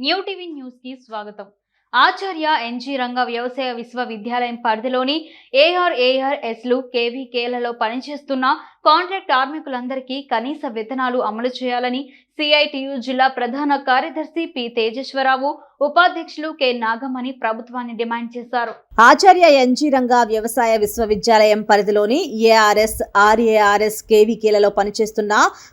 New TV న్యూస్కి స్వాగతం. ఆచార్య NG రంగ వ్యవసాయ విశ్వవిద్యాలయం పరిధిలోని ఏఆర్ఏఆర్ఎస్లు కేవీకేలలో పనిచేస్తున్న కాంట్రాక్ట్ కార్మికులందరికీ కనీస వేతనాలు అమలు చేయాలని సిఐటియు జిల్లా ప్రధాన కార్యదర్శి పి తేజేశ్వరరావు ఉపాధ్యక్షులు కె. నాగమణి ప్రభుత్వాన్ని డిమాండ్ చేశారు. ఆచార్య ఎన్జీ రంగా వ్యవసాయ విశ్వవిద్యాలయం పరిధిలోని ఏఆర్ఎస్ ఆర్ఏఆర్ఎస్ కేవీకేలలో పనిచేస్తున్న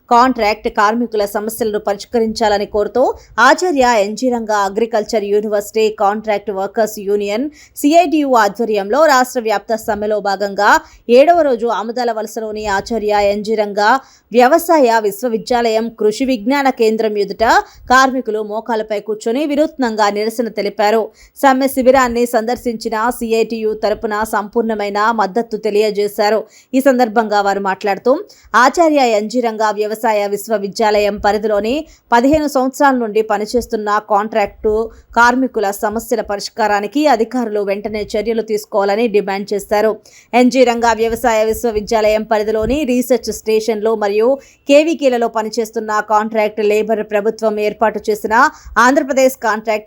కాంట్రాక్ట్ కార్మికుల సమస్యలను పరిష్కరించాలని కోరుతూ Acharya N G Ranga agriculture university contract workers union CITU ఆధ్వర్యంలో రాష్ట్ర వ్యాప్త సమ్మెలో భాగంగా ఏడవ రోజు ఆముదాల వలసలోని ఆచార్య ఎన్జీ రంగా వ్యవసాయ విశ్వవిద్యాలయం కృషి విజ్ఞాన కేంద్రం ఎదుట కార్మికులు మోకాలపై కూర్చొని వినూత్నంగా నిరసన తెలిపారు. సమ్మె శిబిరాన్ని సందర్శించిన సిఐటియు తరపున సంపూర్ణమైన మద్దతు తెలియజేశారు. ఈ సందర్భంగా వారు మాట్లాడుతూ ఆచార్య ఎన్జీరంగా వ్యవసాయ విశ్వవిద్యాలయం పరిధిలోని పదిహేను సంవత్సరాల నుండి పనిచేస్తున్న కాంట్రాక్టు కార్మికుల సమస్యల పరిష్కారానికి అధికారులు వెంటనే చర్యలు తీసుకోవాలని డిమాండ్ చేశారు. ఎన్జీ రంగా వ్యవసాయ విశ్వవిద్యాలయం పరిధిలోని రీసెర్చ్ స్టేషన్లు మరియు కేవీకేలలో పనిచేస్తున్న కాంట్రాక్ట్ లేబర్ ప్రభుత్వం ఏర్పాటు చేసిన ఆంధ్రప్రదేశ్ కాంట్రాక్ట్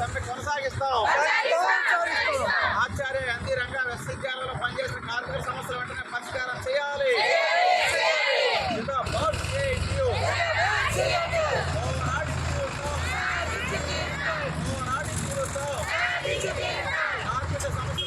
సమ్మె కొనసాగిస్తాం.